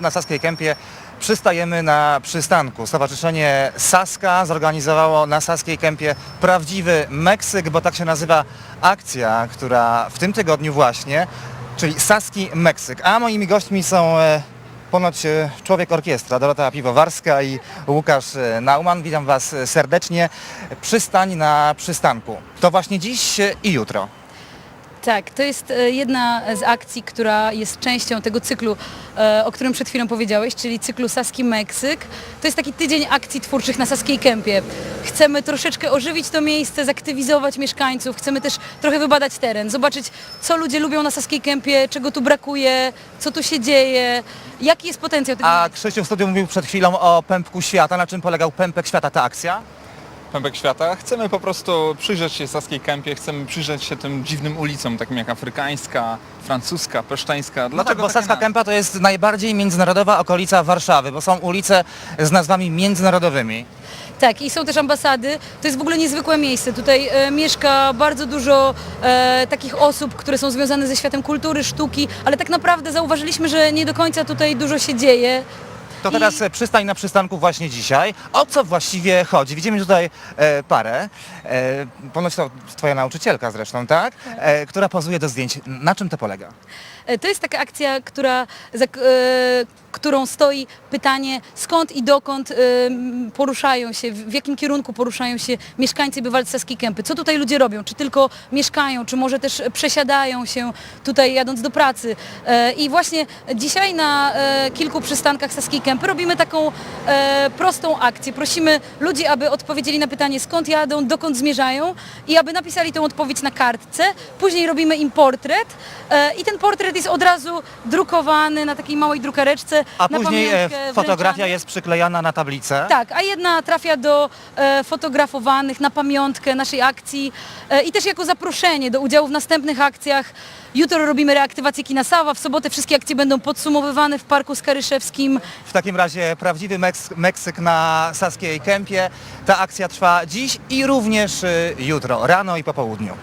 Na Saskiej Kępie przystajemy na przystanku. Stowarzyszenie Saska zorganizowało na Saskiej Kępie prawdziwy Meksyk, bo tak się nazywa akcja, która w tym tygodniu właśnie, czyli Saski Meksyk. A moimi gośćmi są e, ponoć e, człowiek orkiestra, Dorota Piwowarska i Łukasz e, Nauman. Witam Was serdecznie. Przystań na przystanku. To właśnie dziś i jutro. Tak, to jest e, jedna z akcji, która jest częścią tego cyklu, e, o którym przed chwilą powiedziałeś, czyli cyklu Saski Meksyk. To jest taki tydzień akcji twórczych na Saskiej Kępie. Chcemy troszeczkę ożywić to miejsce, zaktywizować mieszkańców, chcemy też trochę wybadać teren, zobaczyć co ludzie lubią na Saskiej Kępie, czego tu brakuje, co tu się dzieje, jaki jest potencjał tego A Krzysiu w studiu mówił przed chwilą o pępku świata. Na czym polegał pępek świata ta akcja? Pępek Świata. Chcemy po prostu przyjrzeć się Saskiej Kępie, chcemy przyjrzeć się tym dziwnym ulicom, takim jak afrykańska, francuska, pesztańska. Dlaczego? takie Bo Saska nazwy? Kępa to jest najbardziej międzynarodowa okolica Warszawy, bo są ulice z nazwami międzynarodowymi. Tak, i są też ambasady. To jest w ogóle niezwykłe miejsce. Tutaj e, mieszka bardzo dużo e, takich osób, które są związane ze światem kultury, sztuki, ale tak naprawdę zauważyliśmy, że nie do końca tutaj dużo się dzieje. To I- teraz e, przystań na przystanku właśnie dzisiaj. O co właściwie chodzi? Widzimy tutaj e, parę, e, ponoć to twoja nauczycielka zresztą, tak? E, która pozuje do zdjęć. Na czym to polega? E, To jest taka akcja, która, za, e, którą stoi pytanie, skąd i dokąd e, poruszają się, w jakim kierunku poruszają się mieszkańcy i bywalcy Saskiej Kępy. Co tutaj ludzie robią? Czy tylko mieszkają, czy może też przesiadają się tutaj jadąc do pracy? E, I właśnie dzisiaj na e, kilku przystankach Saskiej Kępy robimy taką e, prostą akcję. Prosimy ludzi, aby odpowiedzieli na pytanie, skąd jadą, dokąd zmierzają i aby napisali tę odpowiedź na kartce. Później robimy im portret e, i ten portret jest od razu drukowany na takiej małej drukareczce. A na później e, pamiątkę fotografia wręczany. jest przyklejana na tablicę. Tak, a jedna trafia do e, fotografowanych na pamiątkę naszej akcji e, i też jako zaproszenie do udziału w następnych akcjach. Jutro robimy reaktywację kina Sawa, w sobotę wszystkie akcje będą podsumowywane w Parku Skaryszewskim. W takim razie prawdziwy Meks- Meksyk na Saskiej Kępie. Ta akcja trwa dziś i również e, jutro, rano i po południu.